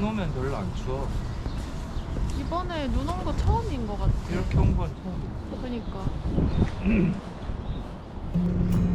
눈 오면 별로 안 추워. 이번에 눈 온 거 처음인 것 같아. 이렇게 온 건 처음. 그니까.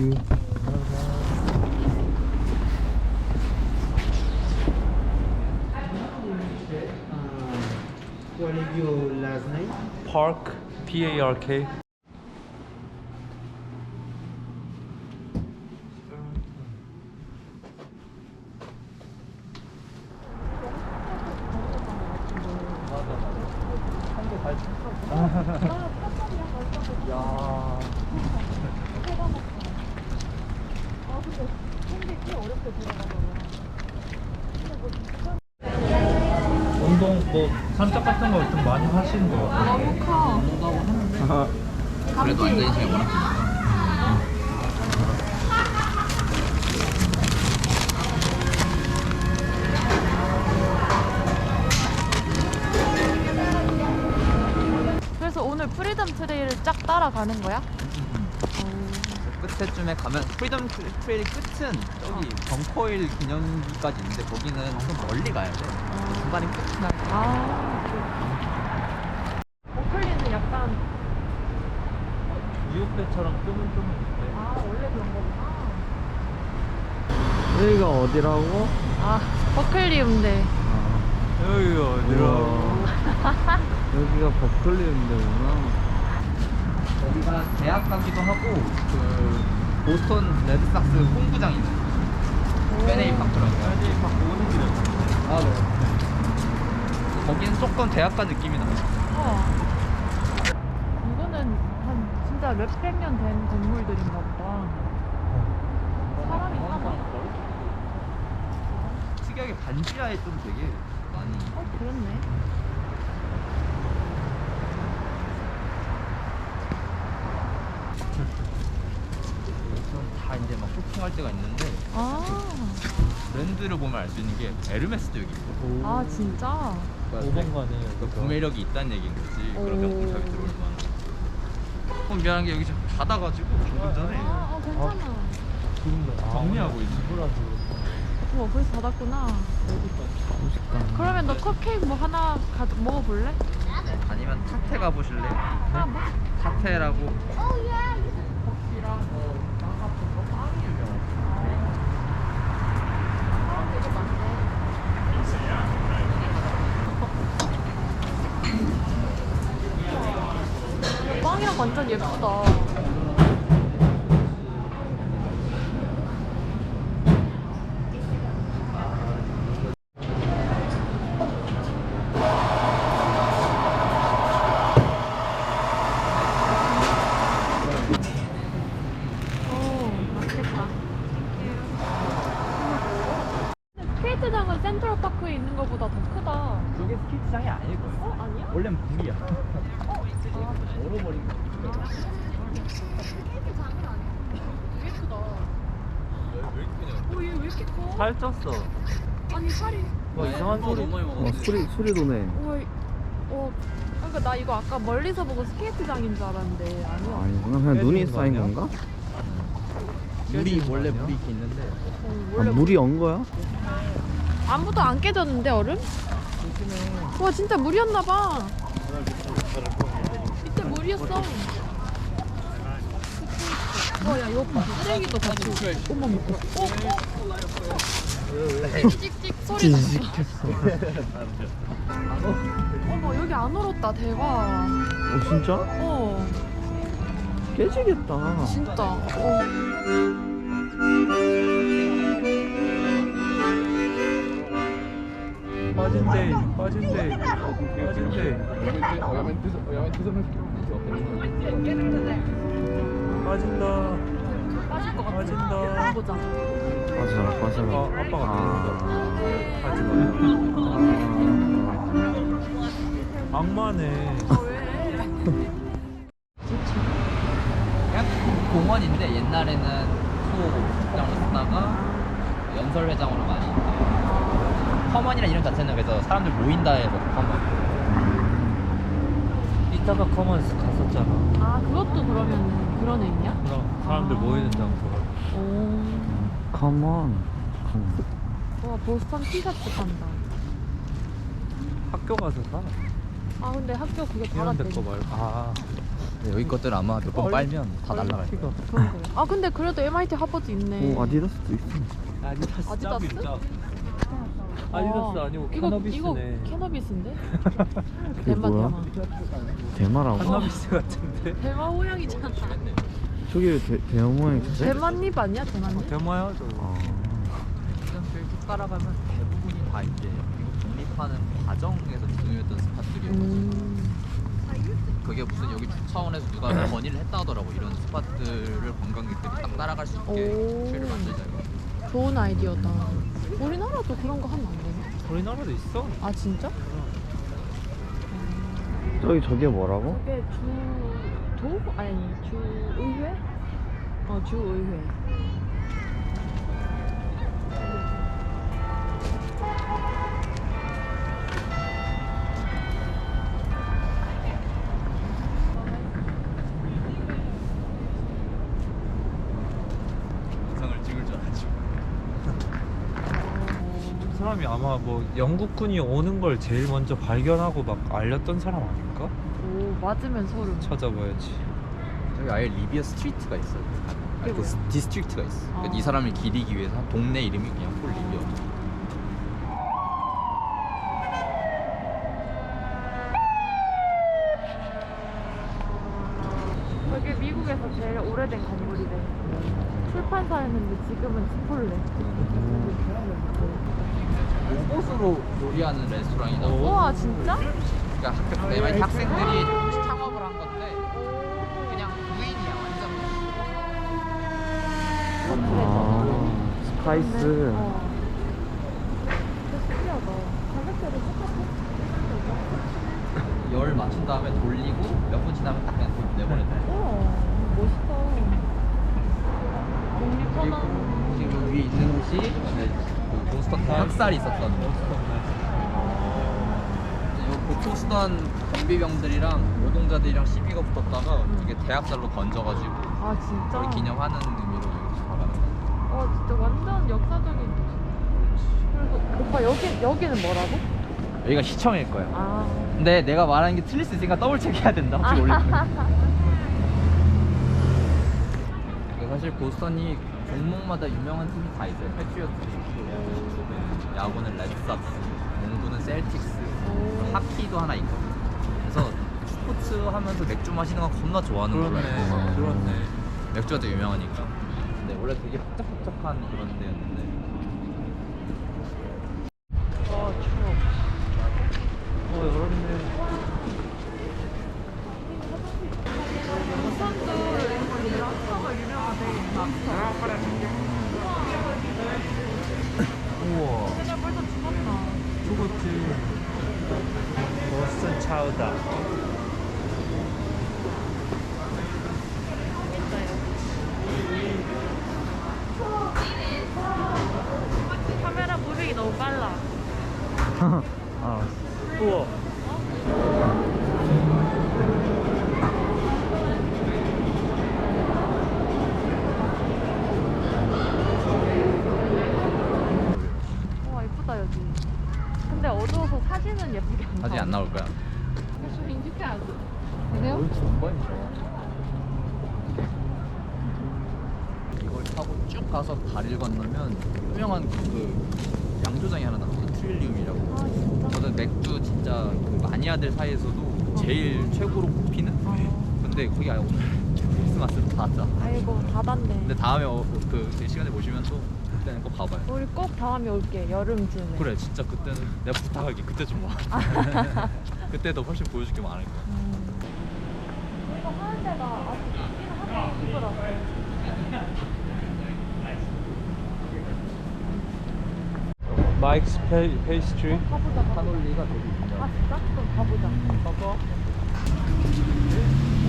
you. What did you last night? Park P A R K. 산책 같은 거 좀 많이 하시는 거 같아요. 너무 커. 그래도 앉아 있는 시간이 워낙 길니까. 그래서 오늘 프리덤 트레일을 쫙 따라가는 거야? 끝에쯤에 가면 프리덤 트레- 트레일 끝은 저기 벙커일 기념기까지 있는데 거기는 좀 멀리 가야 돼. 중간에 끝이 나. 아. 오클리는 약간 뉴욕배처럼 뜨문뜨문한데. 아 원래 그런 거구나. 여기가 어디라고? 아 버클리 음대. 여기가 어디라고? 여기가 버클리 운대구나. 여기가 대학 가기도 하고 그 보스턴 레드삭스 홈구장 있는 페네이 파크라고. 빨리 막 오는 길에. 아 네. 거기는 조금 대학가 느낌이 나요. 어. 이거는 한 진짜 몇백 년 된 건물들인가 보다. 사람이 사나? 특이하게 반지하에 좀 되게 많이. 어 그렇네. 여기서 다 이제 막 쇼핑할 때가 있는데 아. 브랜드를 보면 알 수 있는 게 에르메스도 여기 있고 아 진짜. 5번 가네. 그 구매력이 있다는 얘기인 거지 그런 오. 명품샵이 들어올 만한 어 미안한 게 여기 지금 닫아가지고 조금 전에 아, 어, 괜찮아. 지금도 정리하고 있어. 어 벌써 닫았구나. 그러면 너 컵케이크 뭐 하나 가, 먹어볼래? 아니면 타테 가보실래요? 하나 뭐? 타테라고 예쁘다. 스케이트장은 센트럴파크에 있는 것보다 더 크다. 저게 스케이트장이 아닐 거예요. 어? 아니야? 원래는 물이야. 살쪘어. 아니 살이 뭐 이상한 소리. 너무 많이 먹어. 어 소리 소리 도네 어, 어 그러니까 나 이거 아까 멀리서 보고 스케이트장인 줄 알았는데 아니야 아니구나 그냥 눈이 깨지는 거 쌓인 아니야? 건가? 물이 원래 아니야? 물이 이렇게 있는데 어, 아, 원래 물이 엉 거야? 아무도 안 깨졌는데 얼음? 와 진짜 물이었나 봐. 이때 물이었어. 어야 이거 봐. 쓰레기도 같이. 어머 어머. 어? 찍찍 소리 나. 어머 여기 안 얼었다 대박. 어 진짜? 어 깨지겠다 진짜. 어. 빠진대, 빠진대, 빠진대. 빠진다, 빠질 것 같아. 빠진다. 보자. 빠져라 빠져라 아, 아빠가 아. 하지 마요. 악마네. 그냥 공원인데 옛날에는 소장으로 쓰다가 연설회장으로 많이 커먼이라는 이름 자체는 그래서 사람들 모인다 해서 커먼 이따가 커먼스 갔었잖아. 아 그것도 그러면 그런 의미야? 그럼 사람들 모이는 장소가. 오. 컴온 컴온 와 보스턴 티셔츠 판다. 학교 가서 사. 아 근데 학교 그게 이런 달았대. 데거 말고. 아, 여기 것들 아마 몇 번 빨면 다 날라갈 거야 티가. 그런 거요. 아 근데 그래도 MIT 하버드 있네. 오 아디다스도 있어 아디다스. 아디다스? 짭 아, 아디다스 아니고 이거 캐너비스네. 이거 캐너비스인데? 그게 대마 뭐야? 대마. 대마라고? 캐너비스 같은데. 대마 호양이잖아. 대, 대형 모양이 되지? 대만잎 아니야 대만잎? 대마야 저거. 아, 그냥 쭉 따라가면 대부분이 다 이제 미국 독립하는 과정에서 진행했던 스팟들이어서 음. 그게 무슨 여기 주차원에서 누가 건의를 했다 하더라고 이런 스팟들을 관광객들이 딱 따라갈 수 있게 오. 기회를 만들자 좋은 아이디어다. 우리나라도 그런 거 하면 안 되나? 우리나라도 있어. 아 진짜? 저기 저게 뭐라고? 그게 주 도 아니 주의회? 어 주의회. 영상을 찍을 줄 알았지 저 사람이 아마 뭐 영국군이 오는 걸 제일 먼저 발견하고 막 알렸던 사람 아닐까? 오 맞으면 소름. 찾아봐야지. 저기 아예 리비아 스트리트가 있어요 아니 그 뭐야? 디스트릭트가 있어 그러니까 아. 이 사람을 기리기 위해서 동네 이름이 그냥 폴 리비아 여기 미국에서 제일 오래된 건물이래. 출판사였는데 지금은 치폴레. 로봇으로 요리하는 레스토랑이다 오. 우와 진짜? 그러니까 학교 MIT 학생들이 창업을 한 건데 그냥 무인이야 완전 아 스파이스 어. 진짜 신기하다. 가격대도 똑같아. 열 맞춘 다음에 돌리고 몇 분 지나면 딱 그냥 돈 내보낸다 우와 멋있다. 지금 위에 있는 곳이 그 보스턴 대학살이 있었던 이 고초수단 경비병들이랑 노동자들이랑 시비가 붙었다가 이게 대학살로 던져가지고 아 진짜? 그걸 기념하는 의미로 이렇게 박아놓은 거야. 어 진짜 완전 역사적인. 그래서 오빠 여기 여기는 뭐라고? 여기가 시청일 거야 아. 근데 내가 말하는 게 틀릴 수 있으니까 더블 체크해야 된다 혹시 올릴 거야 사실 보스턴이 종목마다 유명한 팀이 다 있어요 패트리어트도 있고 야구는 레드삭스 농구는 셀틱스 오. 하키도 하나 있거든 그래서 스포츠 하면서 맥주 마시는 거 겁나 좋아하는 걸로 알고 그렇네. 그렇네. 맥주가 더 유명하니까 근데 원래 되게 복잡복잡한 그런 데였는데 어 추워. 어, 그렇네. 부산도 랍스터가 유명하대. 우와. 죽었다. 죽었지. 버스 차우다. 이걸 타고 쭉 다리를 건너면 유명한 그 양조장이 하나 나와요. 트릴리움이라고. 아 진짜? 저는 맥주 진짜 그 마니아들 사이에서도 제일 최고로 꼽히는. 근데 거기 오늘 크리스마스로 닫았다. 아이고 닫았네. 근데 다음에 어, 그 시간에 보시면 또 그때는 꼭 가봐요. 우리 꼭 다음에 올게 여름쯤에. 그래 진짜 그때는 내가 부탁할게 그때 좀 와. 그때 더 훨씬 보여줄 게 많을 거야. 음. 이거 하는 데가 아직 있긴 하네 힘들어. 마이크스 페, 페이스트리 가보자. 카놀리가 되게 유명해. 아 진짜? 그럼 가보자. 봐봐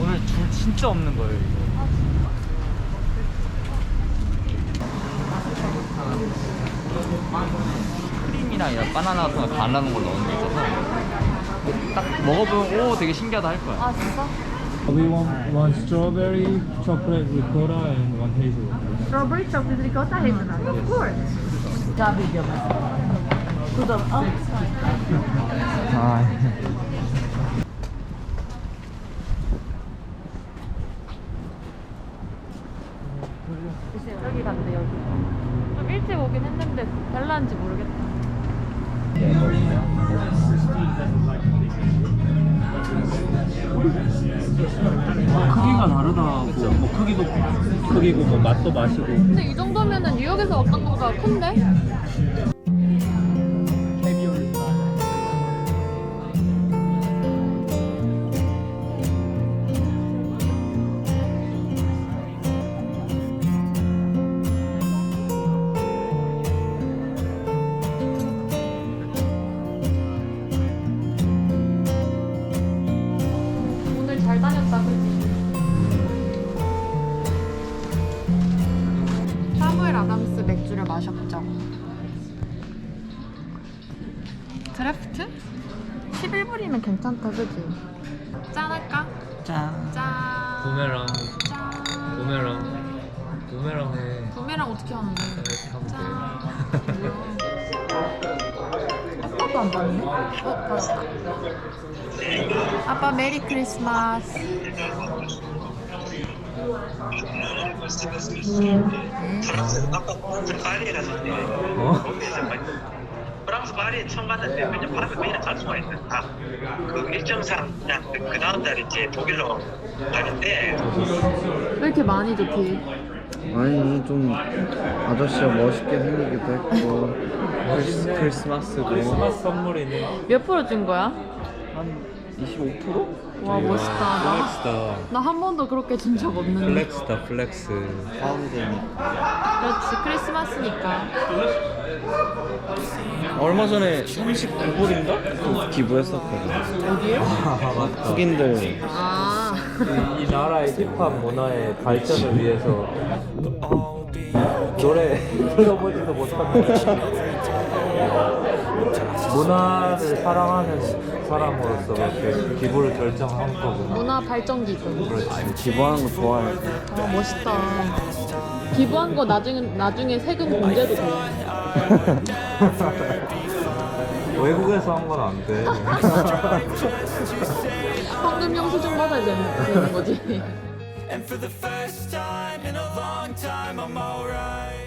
오늘 줄 진짜 없는 거예요 이거 아 진짜? 크림이랑 이런 바나나 같은 거 갈라놓은 걸 넣은 게 있어서 딱 먹어보면 오 되게 신기하다 할 거야. 아 진짜? We want one strawberry chocolate ricotta and one hazelnut Strawberry chocolate ricotta hazelnut. Of course. 아 여기 간대 여기. 좀 일찍 오긴 했는데 별난지 모르겠다. 크기가 다르다고 뭐 크기도 크기고 뭐 맛도 맛이고 근데 이 정도면은 어떤 거보다 큰데? 아담스 맥주를 마셨죠. 드래프트? 11불이면 괜찮다, 그지? 짠할까? 짠. 짠. 부메랑 짠. 부메랑 부메랑 해 부메랑 어떻게 하는데? 이렇게 하면 짠. 돼? 아빠도 안 받네? 어, 받았다. 아빠 메리 크리스마스. 아까 파리라든지 어? 거기에서 막 프랑스 파리에 처음 갔는데 그냥 밤에 그냥 갈 수가 있는 아, 그 일정상 그냥 그, 그 다음 날 이제 독일로 가는데 왜 이렇게 많이 줘, 비? 아니 좀 아저씨가 멋있게 생기기도 했고 크리스, 크리스마스도 크리스마스 선물이네 몇 프로 준 거야? 한 25%? 와, 멋있다. 나, 플렉스다 나 한 번도 그렇게 준 적 없는데. 플렉스다 플렉스 파운드니까 그렇지, 크리스마스니까. 얼마 전에 39불인가? 기부했었거든 어디에? 아 맞다 흑인들 아. 이, 이 나라의 힙합 문화의 발전을 위해서 노래 불러보지도 못하는 문화를 사랑하는 사람으로서 그렇게 기부를 결정한 거구나 문화 발전 기금. 그렇지 기부하는 거 좋아해 아, 멋있다. 기부한 거 나중에, 나중에 세금 공제도 돼. 외국에서 한 건 안 돼 황금 영수증 받아야 되는, 되는 거지. And for the first time in a long time, I'm alright.